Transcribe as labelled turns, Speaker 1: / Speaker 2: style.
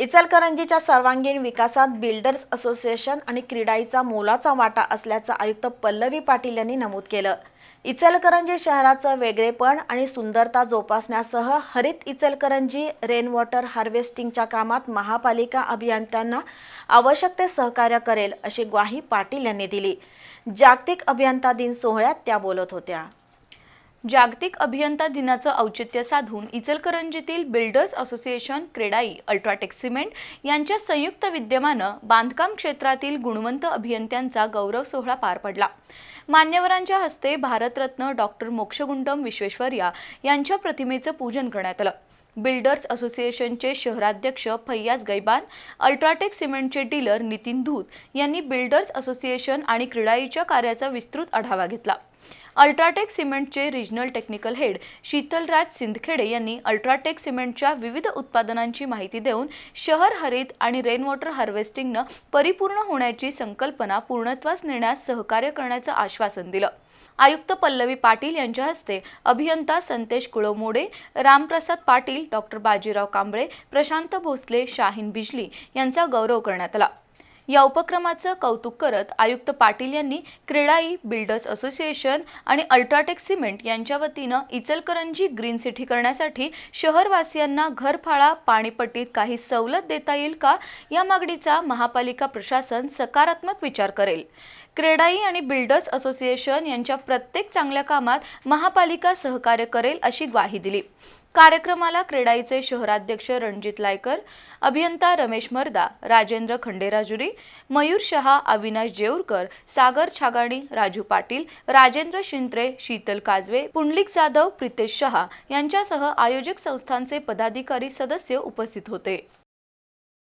Speaker 1: इचलकरंजीच्या सर्वांगीण विकासात builders association आणि क्रीडाईचा मोलाचा वाटा असल्याचं आयुक्त पल्लवी पाटील यांनी नमूद केलं. इचलकरंजी शहराचं वेगळेपण आणि सुंदरता जोपासण्यासह हरित इचलकरंजी रेन वॉटर हार्वेस्टिंगच्या कामात महापालिका अभियंत्यांना आवश्यक ते सहकार्य करेल अशी ग्वाही पाटील यांनी दिली. जागतिक अभियंता दिन सोहळ्यात त्या बोलत होत्या.
Speaker 2: जागतिक अभियंता दिनाचं औचित्य साधून इचलकरंजीतील builders association CREDAI UltraTech cement यांच्या संयुक्त विद्यमानं बांधकाम क्षेत्रातील गुणवंत अभियंत्यांचा गौरव सोहळा पार पडला. मान्यवरांच्या हस्ते भारतरत्न डॉक्टर मोक्षगुंडम विश्वेश्वरया यांच्या प्रतिमेचं पूजन करण्यात आलं. बिल्डर्स असोसिएशनचे शहराध्यक्ष फैयाज गैबान अल्ट्राटेक सिमेंटचे डीलर नितीन धूत यांनी बिल्डर्स असोसिएशन आणि क्रीडाईच्या कार्याचा विस्तृत आढावा घेतला. अल्ट्राटेक सिमेंटचे regional technical head Sheetalraj Sindkhede यांनी अल्ट्राटेक सिमेंटच्या विविध उत्पादनांची माहिती देऊन शहर हरित आणि रेन वॉटर हार्वेस्टिंगनं परिपूर्ण होण्याची संकल्पना पूर्णत्वास नेण्यास सहकार्य करण्याचं आश्वासन दिलं. आयुक्त पल्लवी पाटील यांच्या हस्ते अभियंता संतेश कुळमोडे रामप्रसाद पाटील डॉक्टर बाजीराव कांबळे प्रशांत भोसले शाहीन बिजली यांचा गौरव करण्यात आला. या उपक्रमाचं कौतुक करत आयुक्त पाटील यांनी क्रेडाई बिल्डर्स असोसिएशन आणि अल्ट्राटेक सिमेंट यांच्या वतीनं इचलकरंजी ग्रीन सिटी करण्यासाठी शहरवासियांना घरफाळा पाणीपट्टीत काही सवलत देता येईल का? या मागणीचा महापालिका प्रशासन सकारात्मक विचार करेल. क्रेडाई आणि बिल्डर्स असोसिएशन यांच्या प्रत्येक चांगल्या कामात महापालिका सहकार्य करेल अशी ग्वाही दिली. कार्यक्रमाला क्रेडाईचे शहराध्यक्ष रणजित लायकर अभियंता रमेश मर्दा राजेंद्र खंडेराजुरी मयूर शहा अविनाश जेऊरकर सागर छागाणी राजू पाटील राजेंद्र शिंत्रे शीतल काजवे पुंडलिक जाधव प्रितेश शहा यांच्यासह आयोजक संस्थांचे पदाधिकारी सदस्य उपस्थित होते.